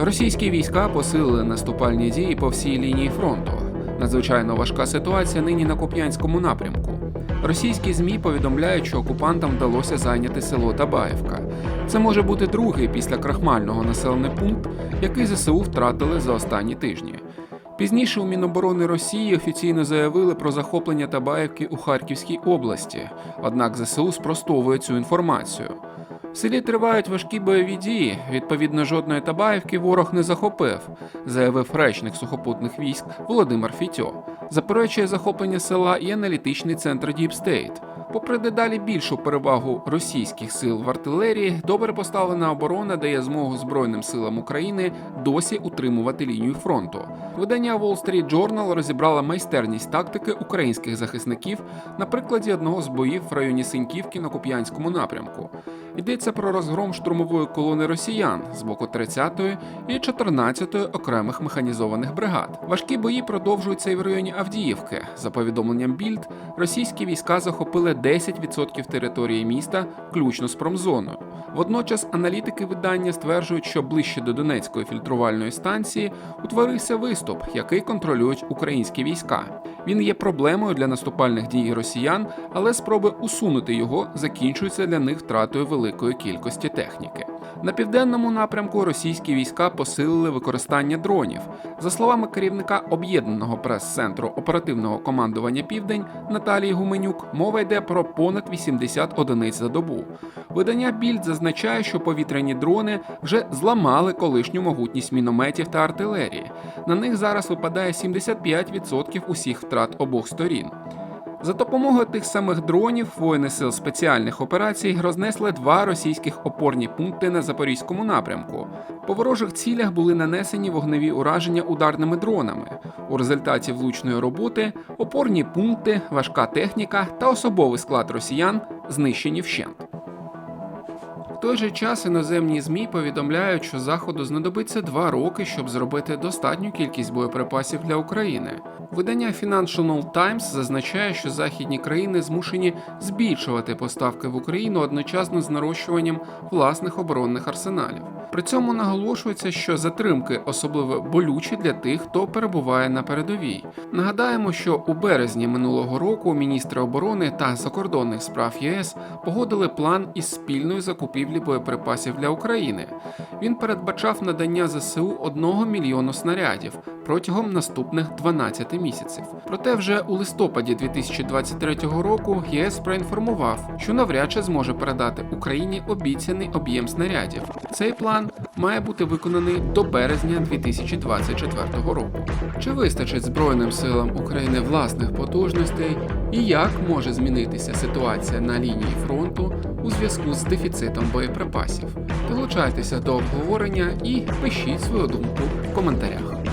Російські війська посилили наступальні дії по всій лінії фронту. Надзвичайно важка ситуація нині на Куп'янському напрямку. Російські ЗМІ повідомляють, що окупантам вдалося зайняти село Табаєвка. Це може бути другий після крахмального населений пункт, який ЗСУ втратили за останні тижні. Пізніше у Міноборони Росії офіційно заявили про захоплення Табаєвки у Харківській області, однак ЗСУ спростовує цю інформацію. Селі тривають важкі бойові дії. Відповідно, жодної Табаївки ворог не захопив, заявив речник сухопутних військ Володимир Фітьо. Заперечує захоплення села і аналітичний центр Діпстейт. Попри дедалі більшу перевагу російських сил в артилерії, добре поставлена оборона дає змогу Збройним силам України досі утримувати лінію фронту. Видання Wall Street Journal розібрало майстерність тактики українських захисників на прикладі одного з боїв в районі Синьківки на Куп'янському напрямку. Йдеться про розгром штурмової колони росіян з боку 30-ї і 14-ї окремих механізованих бригад. Важкі бої продовжуються і в районі Авдіївки. За повідомленням Більд, російські війська захопили 10% території міста, включно з промзоною. Водночас аналітики видання стверджують, що ближче до Донецької фільтрувальної станції утворився виступ, який контролюють українські війська. Він є проблемою для наступальних дій росіян, але спроби усунути його закінчуються для них втратою великої кількості техніки. На південному напрямку російські війська посилили використання дронів. За словами керівника об'єднаного прес-центру оперативного командування Південь Наталії Гуменюк, мова йде про понад 80 одиниць за добу. Видання Більд зазначає, що повітряні дрони вже зламали колишню могутність мінометів та артилерії. На них зараз випадає 75% усіх втрат обох сторін. За допомогою тих самих дронів воїни сил спеціальних операцій рознесли два російських опорні пункти на запорізькому напрямку. По ворожих цілях були нанесені вогневі ураження ударними дронами. У результаті влучної роботи опорні пункти, важка техніка та особовий склад росіян знищені вщент. Той же час іноземні ЗМІ повідомляють, що заходу знадобиться два роки, щоб зробити достатню кількість боєприпасів для України. Видання Financial Times зазначає, що західні країни змушені збільшувати поставки в Україну одночасно з нарощуванням власних оборонних арсеналів. При цьому наголошується, що затримки особливо болючі для тих, хто перебуває на передовій. Нагадаємо, що у березні минулого року міністри оборони та закордонних справ ЄС погодили план із спільної закупівлі боєприпасів для України. Він передбачав надання ЗСУ 1 мільйону снарядів протягом наступних 12 місяців. Проте вже у листопаді 2023 року ЄС проінформував, що навряд чи зможе передати Україні обіцяний об'єм снарядів. Цей план має бути виконаний до березня 2024 року. Чи вистачить Збройним силам України власних потужностей і як може змінитися ситуація на лінії фронту у зв'язку з дефіцитом боєприпасів? Долучайтеся до обговорення і пишіть свою думку в коментарях.